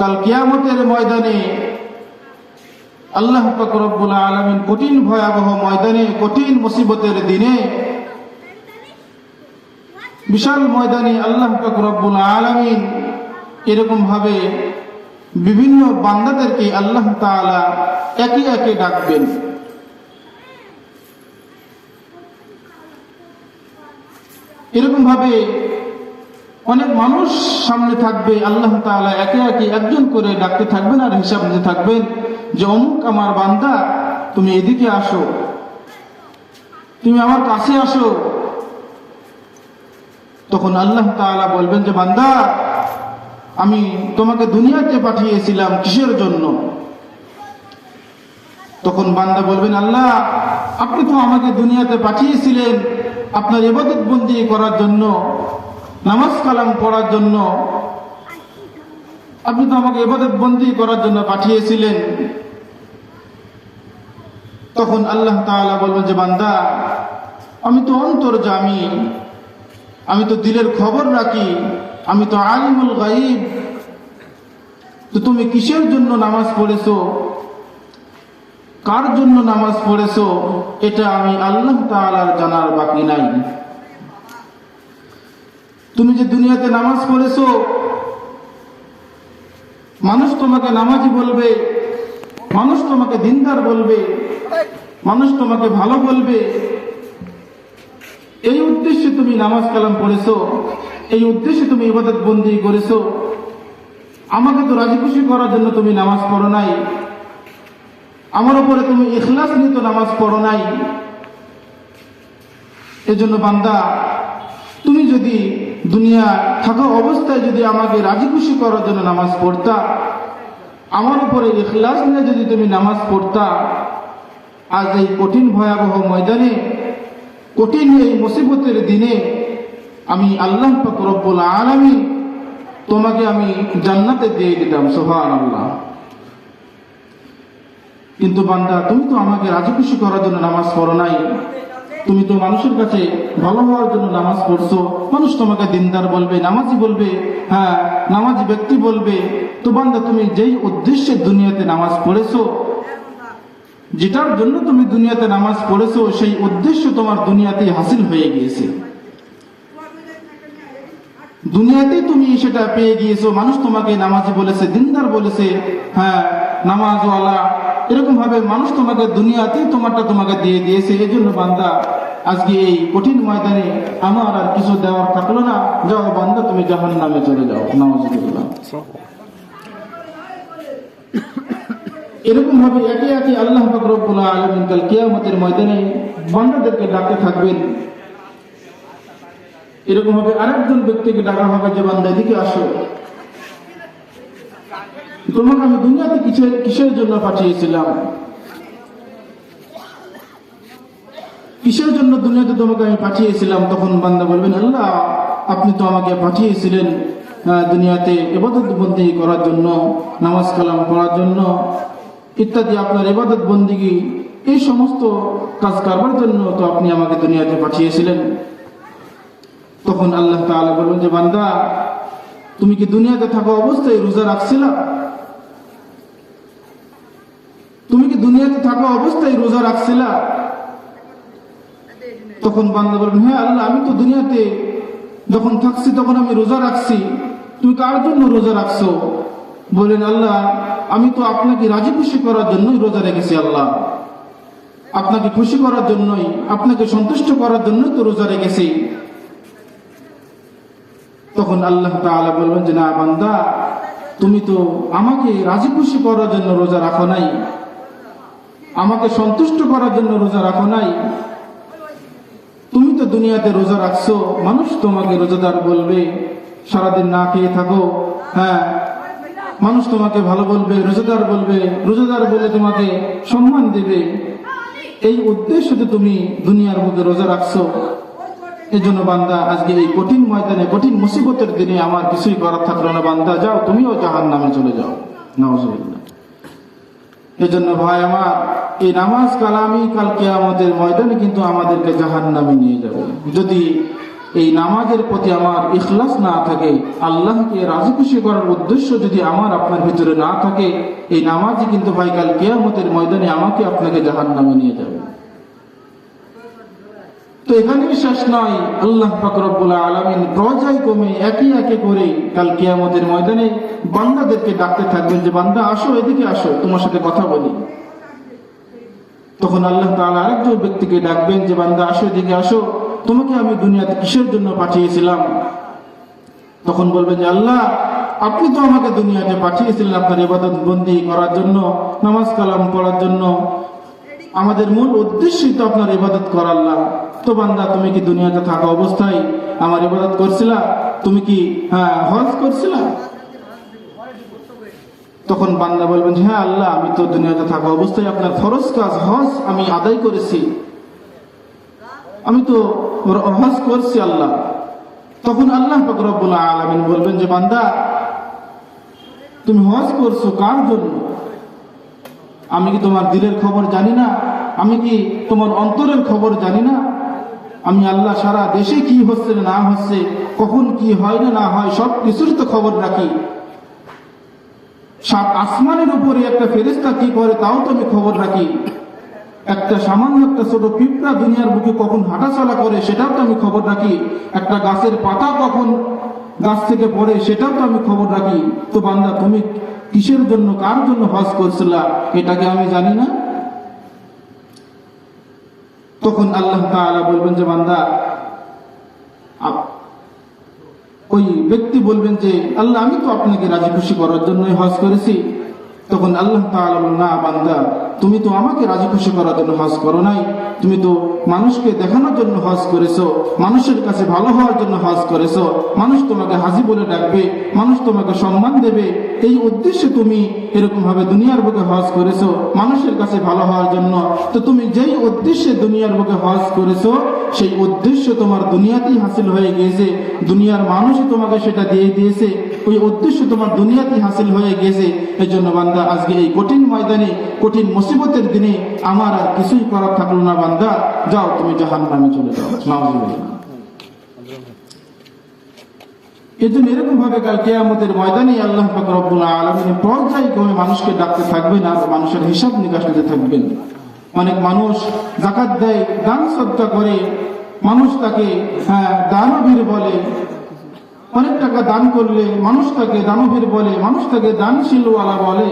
কাল কিয়ামতের ময়দানে আল্লাহ পাক রব্বুল আলামিন কঠিন ভয়াবহ ময়দানে, কঠিন মুসিবতের দিনে বিশাল ময়দানে আল্লাহ পাক রব্বুল আলামিন এরকম ভাবে বিভিন্ন বান্দাদেরকে আল্লাহ তাআলা একে একে ডাকবেন। এরকম ভাবে অনেক মানুষ সামনে থাকবে, আল্লাহ তাআলা একে একে একজন করে ডাকতে থাকবেন আর হিসাব নিতে থাকবেন যে, অমুক আমার বান্দা, তুমি এদিকে আসো। তুমি আমার কাছে আসো। তখন আল্লাহ তাআলা বলবেন যে, বান্দা, আমি তোমাকে দুনিয়াতে পাঠিয়েছিলাম কিসের জন্য? তখন বান্দা বলবেন, আল্লাহ, আপনি তো আমাকে দুনিয়াতে পাঠিয়েছিলেন আপনার ইবাদত বন্দি করার জন্য। নামাজ কালাম পড়ার জন্য। আপনি তো আমাকে ইবাদত বন্দি করার জন্য পাঠিয়েছিলেন। তখন আল্লাহ তাআলা বলবেন যে, বান্দা, আমি তো অন্তর জামি, আমি তো দিলের খবর রাখি, আমি তো আলিমুল গাইব তো তুমি কিসের জন্য নামাজ পড়েছো? কার জন্য নামাজ পড়েছো? এটা আমি আল্লাহ তাআলার জানার বাকি নাই। তুমি যে দুনিয়াতে নামাজ পড়েছো, মানুষ তোমাকে নামাজি বলবে, মানুষ তোমাকে দিনদার বলবে, মানুষ তোমাকে ভালো বলবে। এই উদ্দেশ্যে তুমি নামাজ কালাম পড়েছো, এই উদ্দেশ্যে তুমি ইবাদত বন্দি করেছ। আমাকে তো রাজি খুশি করার জন্য তুমি নামাজ পড়ো নাই। আমার উপরে তুমি ইখলাস নিয়ে তো নামাজ পড়ো নাই। এজন্য বান্দা, তুমি যদি দুনিয়া থাকা অবস্থায় যদি আমাকে রাজি খুশি করার জন্য নামাজ পড়তা, আমার উপরে ইখলাস নিয়ে যদি তুমি নামাজ পড়তা, আজ এই কঠিন ভয়াবহ ময়দানে, কঠিন এই মুসিবতের দিনে আমি আল্লাহ রব্বুল আলামিন তোমাকে আমি জান্নাতে দিয়ে দিতাম সোহান আল্লাহ কিন্তু বান্দা, তুমি তো আমাকে রাজি খুশি করার জন্য নামাজ পড়ো নাই। তুমি তো মানুষের কাছে ভালো হওয়ার জন্য নামাজ পড়ছো। মানুষ তোমাকে দিনদার বলবে, নামাজি বলবে হ্যাঁ নামাজি ব্যক্তি বলবে। তো বান্দা, তুমি যেই উদ্দেশ্যে দুনিয়াতে নামাজ পড়েছো, যেটার জন্য তুমি দুনিয়াতে নামাজ পড়েছো, সেই উদ্দেশ্য তোমার দুনিয়াতে হাসিল হয়ে গিয়েছে। দুনিয়াতে তুমি সেটা পেয়ে গিয়েছো। মানুষ তোমাকে নামাজি বলেছে, দিনদার বলেছে হ্যাঁ নামাজওয়ালা এরকম ভাবে মানুষ তোমাকে দুনিয়াতেই তোমারটা তোমাকে দিয়ে দিয়েছে। এই জন্য বান্দা, আজকে এই কঠিন ময়দানে আমার আর কিছু দেওয়ার থাকল না। যাও বান্দা, তুমি জাহান নামে চলে যাও। নামাজ এরকম ভাবে একে একে আল্লাহ ফাকরুল্লাহ আলমিন কাল কিয়ামতের ময়দানে বান্দাদেরকে ডাকতে থাকবেন। এরকম ভাবে আরেকজন ব্যক্তিকে ডাকা হবে যে বান্দা এদিকে আসো। তোমাকে আমি দুনিয়াতে কিসের কিসের জন্য পাঠিয়েছিলাম? কিসের জন্য দুনিয়াতে তোমাকে আমি পাঠিয়েছিলাম? তখন বান্দা বলবেন, আল্লাহ, আপনি তো আমাকে পাঠিয়েছিলেন দুনিয়াতে এবাদত বন্দি করার জন্য, নামাজ কালাম করার জন্য, ইত্যাদি আপনার এবাদত বন্দিগি এই সমস্ত কাজ করবার জন্য তো আপনি আমাকে দুনিয়াতে পাঠিয়েছিলেন। তখন আল্লাহ তাআলা বলবেন যে, বান্দা, তুমি কি দুনিয়াতে থাকা অবস্থায় রোজা রাখছিলা তুমি কি দুনিয়াতে থাকা অবস্থায় রোজা রাখছিলা। তখন বান্দা বলবেন হ্যাঁ আল্লাহ, আমি তো দুনিয়াতে যখন থাকছি তখন আমি রোজা রাখছি। তুমি কার জন্য রোজা রাখছো? বলেন আল্লাহ, আমি তো আপনাকে রাজি খুশি করার জন্যই রোজা রেখেছি, আল্লাহ। আপনাকে খুশি করার জন্যই, আপনাকে সন্তুষ্ট করার জন্যই তো রোজা রেখেছি। তখন আল্লাহ তাআলা বলবেন যে, না বান্দা, তুমি তো আমাকে রাজি খুশি করার জন্য রোজা রাখো নাই। আমাকে সন্তুষ্ট করার জন্য রোজা রাখো নাই। তুমি তো দুনিয়াতে রোজা রাখছো, মানুষ তোমাকে রোজাদার বলবে, সারাদিন না খেয়ে থাকো হ্যাঁ। মানুষ তোমাকে ভালো বলবে, রোজাদার বলবে, রোজাদার বলে তোমাকে সম্মান দেবে। এই উদ্দেশ্যতে তুমি দুনিয়ার মধ্যে রোজা রাখছো। এই জন্য বান্দা, আজকে এই কঠিন ময়দানে, কঠিন মুসিবতের দিনে আমার কিছুই করার থাকল না বান্দা। যাও, তুমিও জাহান নামে চলে যাও। নওয়াজুবিল্লাহ এই জন্য ভাই আমার, এই নামাজ কালামি কালকে আমাদের ময়দানে কিন্তু আমাদেরকে জাহান নামে নিয়ে যাবে। যদি এই নামাজের প্রতি আমার ইখলাস না থাকে, আল্লাহকে রাজি খুশি করার উদ্দেশ্য যদি আমার আপনার ভিতরে না থাকে, এই নামাজই কিন্তু ভাই কাল কেয়ামতের ময়দানে আমাকে আপনাকে জাহান নামে নিয়ে যাবে। তো এখানেই শেষ নয় আল্লাহ ফাকরবুল আলমিন প্রজায় কমে একে একে করে কাল কিয়ামতের ময়দানে বান্দাদেরকে ডাকতে থাকবেন যে, বান্দা, আসো, এদিকে আসো, তোমার সাথে কথা বলি। তখন আল্লাহ তাআলা আরেকজন ব্যক্তিকে ডাকবেন যে, বান্দা, আসো, এদিকে আসো, তোমাকে আমি দুনিয়াতে কিসের জন্য পাঠিয়েছিলাম? তখন বলবেন যে, আল্লাহ, আপনি তো আমাকে দুনিয়াতে পাঠিয়েছিলেন আপনার ইবাদত বন্দি করার জন্য, নামাজ কালাম পড়ার জন্য। আমাদের মূল উদ্দেশ্যই তো আপনার ইবাদত করা আল্লাহ। তো বান্দা, তুমি কি দুনিয়াতে থাকা অবস্থায় আমার ইবাদত করছিলা? তুমি কি হ্যাঁ হজ করছিলা? তখন বান্দা বলবেন হ্যাঁ আল্লাহ, আমি তো দুনিয়াতে থাকা অবস্থায় আপনার ফরজ কাজ, হজ আমি আদায় করেছি। আমি তো হজ করছি আল্লাহ। তখন আল্লাহ ফকরবুল আলমিন বলবেন যে, বান্দা, তুমি হজ করছ কার জন্য? আমি কি তোমার দিলের খবর জানি না? আমি কি তোমার অন্তরের খবর জানি না? আমি আল্লাহ সারা দেশে কি হচ্ছে না হচ্ছে, কখন কি হয় না না হয়, সব কিছুর তো খবর রাখি। সাত আসমানের উপরে একটা ফেরিস্তা কি করে, তাও তো আমি খবর রাখি। একটা সামান্য একটা ছোট পিঁপড়া দুনিয়ার বুকে কখন হাঁটাচলা করে, সেটাও তো আমি খবর রাখি। একটা গাছের পাতা কখন গাছ থেকে পড়ে, সেটাও তো আমি খবর রাখি। তো বান্দা, তুমি কিসের জন্য, কার জন্য হজ করছিলা? এটাকে আমি জানি না। তখন আল্লাহ তাআলা বলবেন যে, বান্দা ওই ব্যক্তি বলবেন যে, আল্লাহ, আমি তো আপনাকে রাজি খুশি করার জন্যই হজ করেছি। তখন আল্লাহ না বান্দা, তুমি তো আমাকে রাজি খুশি করার জন্য হজ করো নাই। তুমি তো মানুষকে দেখানোর জন্য হজ করেছ, মানুষের কাছে ভালো হওয়ার জন্য হজ করেছ। মানুষ তোমাকে হাজি বলে ডাকবে, মানুষ তোমাকে সম্মান দেবে। এই উদ্দেশ্যে তুমি এরকম ভাবে দুনিয়ার বুকে হজ করেছ, মানুষের কাছে ভালো হওয়ার জন্য। তো তুমি যেই উদ্দেশ্যে দুনিয়ার বুকে হজ করেছ, সেই উদ্দেশ্য তোমার দুনিয়াতেই হাসিল হয়ে গিয়েছে। দুনিয়ার মানুষই তোমাকে সেটা দিয়ে দিয়েছে। ওই উদ্দেশ্য তোমার দুনিয়াতে হাসিল হয়ে গেছে। এই জন্য বান্দা আজকে এই কঠিন ময়দানে কঠিন মুসিবতের দিনে আমার আর কিছুই করার থাকল না বান্দা। যাও তুমি জাহান নামে চলে যাও। এই জন্য এরকম ভাবে কাল কেয়ামতের ময়দানে আল্লাহ রব্বুল আলমিন পর্যায়ক্রমে মানুষকে ডাকতে থাকবেন আর মানুষের হিসাব নিকাশ নিতে থাকবেন। অনেক মানুষ জাকাত দেয় দান সদ্গা করে। মানুষ তাকে হ্যাঁ, দানবীর বলে। অনেক টাকা দান করলে মানুষ তাকে দানবের বলে মানুষ তাকে দানশীলওয়ালা বলে।